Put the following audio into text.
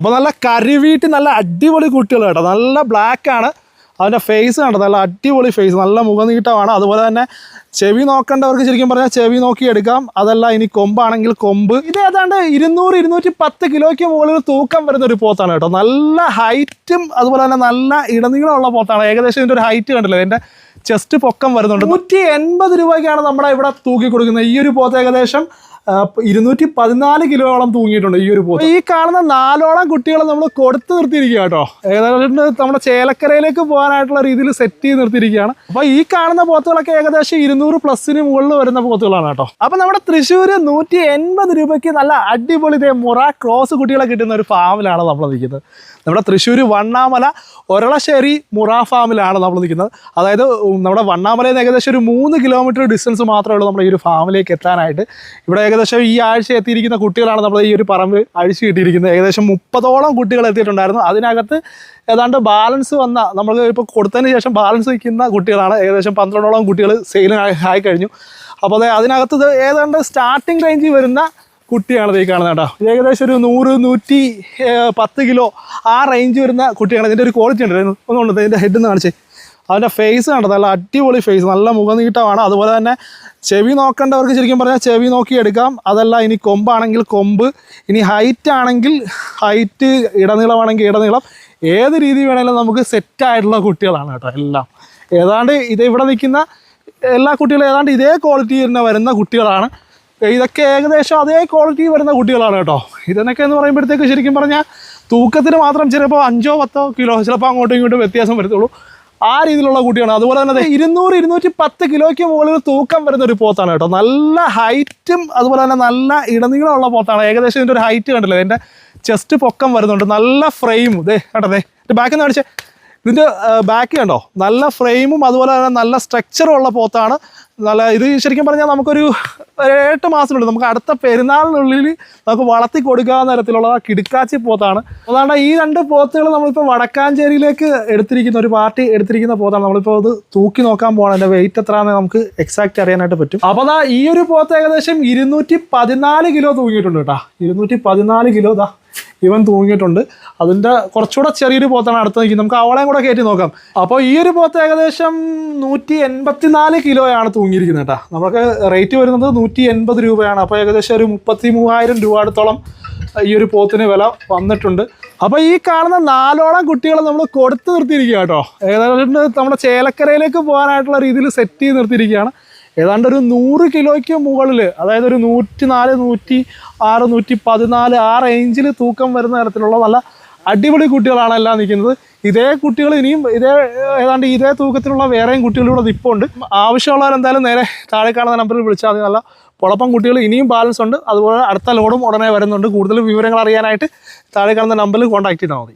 അപ്പോൾ നല്ല കരുവീട്ടി നല്ല അടിപൊളി കുട്ടികൾ കേട്ടോ. നല്ല ബ്ലാക്ക് ആണ്. അതിന്റെ ഫേസ് കണ്ടോ? നല്ല അടിപൊളി ഫേസ് നല്ല മുഖനീട്ടമാണ് അതുപോലെ തന്നെ ചെവി നോക്കേണ്ടവർക്ക് ശരിക്കും പറഞ്ഞാൽ ചെവി നോക്കി എടുക്കാം. അതല്ല ഇനി കൊമ്പാണെങ്കിൽ കൊമ്പ്. ഇത് ഏതാണ്ട് ഇരുന്നൂറ് ഇരുന്നൂറ്റി പത്ത് കിലോയ്ക്ക് മുകളിൽ തൂക്കം വരുന്ന ഒരു പോത്താണ് കേട്ടോ. നല്ല ഹൈറ്റും അതുപോലെ തന്നെ നല്ല ഇടനീളമുള്ള പോത്താണ്. ഏകദേശം ഇതിന്റെ ഒരു ഹൈറ്റ് കണ്ടില്ലേ? എന്റെ ചെസ്റ്റ് പൊക്കം വരുന്നുണ്ട്. നൂറ്റി എൺപത് രൂപയ്ക്കാണ് നമ്മുടെ ഇവിടെ തൂക്കി കൊടുക്കുന്നത്. ഈ ഒരു പോത്ത് ഏകദേശം ഇരുന്നൂറ്റി പതിനാല് കിലോയോളം തൂങ്ങിയിട്ടുണ്ട് ഈ ഒരു പോത്ത്. ഈ കാണുന്ന നാലോളം കുട്ടികളെ നമ്മൾ കൊടുത്തു നിർത്തിയിരിക്കുക കേട്ടോ ഏകദേശം നമ്മുടെ ചേലക്കരയിലേക്ക് പോകാനായിട്ടുള്ള രീതിയിൽ സെറ്റ് ചെയ്ത് നിർത്തിയിരിക്കുകയാണ്. അപ്പൊ ഈ കാണുന്ന പോത്തുകളൊക്കെ ഏകദേശം ഇരുന്നൂറ് പ്ലസിന് മുകളിൽ വരുന്ന പോത്തുകളാണ് കേട്ടോ. അപ്പൊ നമ്മുടെ തൃശ്ശൂർ നൂറ്റി എൺപത് രൂപയ്ക്ക് നല്ല അടിപൊളി മുറ ക്രോസ് കുട്ടികളെ കിട്ടുന്ന ഒരു ഫാമിലാണ് നമ്മൾ നിൽക്കുന്നത്. നമ്മുടെ തൃശ്ശൂർ വണ്ണാമല ഒരളശ്ശേരി മുറ ഫാമിലാണ് നമ്മൾ നിൽക്കുന്നത്. അതായത് നമ്മുടെ വണ്ണാമലയിൽ നിന്ന് ഏകദേശം ഒരു മൂന്ന് കിലോമീറ്റർ ഡിസ്റ്റൻസ് മാത്രമേ ഉള്ളൂ നമ്മുടെ ഈ ഒരു ഫാമിലേക്ക് എത്താനായിട്ട്. ഇവിടെ ഏകദേശം ഈ ആഴ്ച എത്തിയിരിക്കുന്ന കുട്ടികളാണ് നമ്മൾ ഈ ഒരു പറമ്പ് അഴിച്ചു കിട്ടിയിരിക്കുന്നത്. ഏകദേശം മുപ്പതോളം കുട്ടികൾ എത്തിയിട്ടുണ്ടായിരുന്നു. അതിനകത്ത് ഏതാണ്ട് ബാലൻസ് വന്ന നമ്മൾ ഇപ്പോൾ കൊടുത്തതിന് ശേഷം ബാലൻസ് വയ്ക്കുന്ന കുട്ടികളാണ്. ഏകദേശം പന്ത്രണ്ടോളം കുട്ടികൾ സെയിൽ ആയി കഴിഞ്ഞു. അപ്പോൾ അതെ അതിനകത്ത് ഏതാണ്ട് സ്റ്റാർട്ടിങ് റേഞ്ചിൽ വരുന്ന കുട്ടിയാണ് ഈ കാണുന്നത് കേട്ടോ. ഏകദേശം ഒരു നൂറ് നൂറ്റി പത്ത് കിലോ ആ റേഞ്ച് വരുന്ന കുട്ടിയാണ്. ഇതിന്റെ ഒരു ക്വാളിറ്റി ഉണ്ടായിരുന്നു ഒന്നുകൊണ്ട് ഇതിന്റെ ഹെഡ് എന്ന് കാണിച്ചേ. അതിന്റെ ഫേസ് കണ്ടത്. നല്ല അടിപൊളി ഫേസ് നല്ല മുഖനീട്ടമാണ് അതുപോലെ തന്നെ ചെവി നോക്കേണ്ടവർക്ക് ശരിക്കും പറഞ്ഞാൽ ചെവി നോക്കി എടുക്കാം. അതല്ല ഇനി കൊമ്പാണെങ്കിൽ കൊമ്പ് ഇനി ഹൈറ്റ് ആണെങ്കിൽ ഹൈറ്റ് ഇടനീളമാണെങ്കിൽ ഇടനീളം. ഏത് രീതി വേണമെങ്കിലും നമുക്ക് സെറ്റായിട്ടുള്ള കുട്ടികളാണ് കേട്ടോ എല്ലാം. ഏതാണ്ട് ഇത് ഇവിടെ നിൽക്കുന്ന എല്ലാ കുട്ടികളും ഏതാണ്ട് ഇതേ ക്വാളിറ്റി തന്നെ വരുന്ന കുട്ടികളാണ്. ഇതൊക്കെ ഏകദേശം അതേ ക്വാളിറ്റി വരുന്ന കുട്ടികളാണ് കേട്ടോ. ഇതെന്നൊക്കെ എന്ന് പറയുമ്പോഴത്തേക്ക് ശരിക്കും പറഞ്ഞാൽ തൂക്കത്തിന് മാത്രം ചിലപ്പോൾ അഞ്ചോ പത്തോ കിലോ ചിലപ്പോൾ അങ്ങോട്ടും ഇങ്ങോട്ടും വ്യത്യാസം വരത്തുള്ളൂ. ആ രീതിയിലുള്ള കുട്ടിയാണ്. അതുപോലെ തന്നെ ഇരുന്നൂറ് ഇരുന്നൂറ്റി പത്ത് കിലോയ്ക്ക് മുകളിൽ തൂക്കം വരുന്ന ഒരു പോത്താണ് കേട്ടോ. നല്ല ഹൈറ്റും അതുപോലെ തന്നെ നല്ല ഇടനീളമുള്ള പോത്താണ്. ഏകദേശം ഇതിന്റെ ഒരു ഹൈറ്റ് കണ്ടില്ലേ? എന്റെ ചെസ്റ്റ് പൊക്കം വരുന്നുണ്ട്. നല്ല ഫ്രെയിമും ദേ കേട്ടോ ദേ. ബാക്കിൽ നിന്ന് കാണിച്ചേ. ഇതിന്റെ ബാക്ക് കണ്ടോ? നല്ല ഫ്രെയിമും അതുപോലെ തന്നെ നല്ല സ്ട്രക്ചറും ഉള്ള പോത്താണ്. നല്ല ഇത് ശരിക്കും പറഞ്ഞാൽ നമുക്കൊരു എട്ട് മാസമുണ്ട് നമുക്ക് അടുത്ത പെരുന്നാളിനുള്ളിൽ നമുക്ക് വളർത്തി കൊടുക്കാവുന്ന തരത്തിലുള്ള കിടുക്കാച്ചി പോത്താണ്. അതാണ് ഈ രണ്ട് പോത്തുകൾ നമ്മളിപ്പോൾ വടക്കാഞ്ചേരിയിലേക്ക് എടുത്തിരിക്കുന്ന ഒരു പാർട്ടി എടുത്തിരിക്കുന്ന പോത്താണ്. നമ്മളിപ്പോൾ അത് തൂക്കി നോക്കാൻ പോകണം അതിന്റെ വെയിറ്റ് എത്രയാണെന്ന് നമുക്ക് എക്സാക്റ്റ് അറിയാനായിട്ട് പറ്റും. അപ്പോൾ അതാ ഈ ഒരു പോത്ത് ഏകദേശം ഇരുന്നൂറ്റി പതിനാല് കിലോ തൂങ്ങിയിട്ടുണ്ട് കേട്ടോ. ഇരുന്നൂറ്റി പതിനാല് കിലോ ദാ. ഇവൻ തൂങ്ങിയിട്ടുണ്ട്. അതിന്റെ കുറച്ചുകൂടെ ചെറിയൊരു പോത്താണ് അടുത്ത് നിൽക്കുന്നത് നമുക്ക് അവളെയും കൂടെ കയറ്റി നോക്കാം. അപ്പോൾ ഈ ഒരു പോത്ത് ഏകദേശം നൂറ്റി എൺപത്തിനാല് കിലോയാണ് തൂങ്ങിയിരിക്കുന്നത് കേട്ടോ. നമുക്ക് റേറ്റ് വരുന്നത് നൂറ്റി എൺപത് രൂപയാണ്. അപ്പോൾ ഏകദേശം ഒരു മുപ്പത്തി മൂവായിരം രൂപ അടുത്തോളം ഈ ഒരു പോത്തിന് വില വന്നിട്ടുണ്ട്. അപ്പോൾ ഈ കാണുന്ന നാലോളം കുട്ടികളെ നമ്മൾ കൊടുത്ത് നിർത്തിയിരിക്കുക കേട്ടോ. ഏതാണ്ട് നമ്മുടെ ചേലക്കരയിലേക്ക് പോകാനായിട്ടുള്ള രീതിയിൽ സെറ്റ് ചെയ്ത് നിർത്തിയിരിക്കുകയാണ്. ഏതാണ്ട് ഒരു നൂറ് കിലോയ്ക്ക് മുകളിൽ അതായത് ഒരു നൂറ്റി നാല് നൂറ്റി ആറ് നൂറ്റി പതിനാല് ആ റേഞ്ചിൽ തൂക്കം വരുന്ന തരത്തിലുള്ള നല്ല അടിപൊളി കുട്ടികളാണ് എല്ലാം നിൽക്കുന്നത്. ഇതേ കുട്ടികൾ ഇനിയും ഇതേ ഏതാണ്ട് ഇതേ തൂക്കത്തിലുള്ള വേറെയും കുട്ടികളിവിടെ ഉണ്ട് ആവശ്യമുള്ളവർ എന്തായാലും നേരെ താഴെ കാണുന്ന നമ്പറിൽ വിളിച്ചാൽ മതി. നല്ല പൊളപ്പം കുട്ടികൾ ഇനിയും ബാലൻസ് ഉണ്ട്. അതുപോലെ അടുത്ത ലോഡും ഉടനെ വരുന്നുണ്ട്. കൂടുതൽ വിവരങ്ങൾ അറിയാനായിട്ട് താഴെ കാണുന്ന നമ്പറിൽ കോൺടാക്ട് ചെയ്താൽ മതി.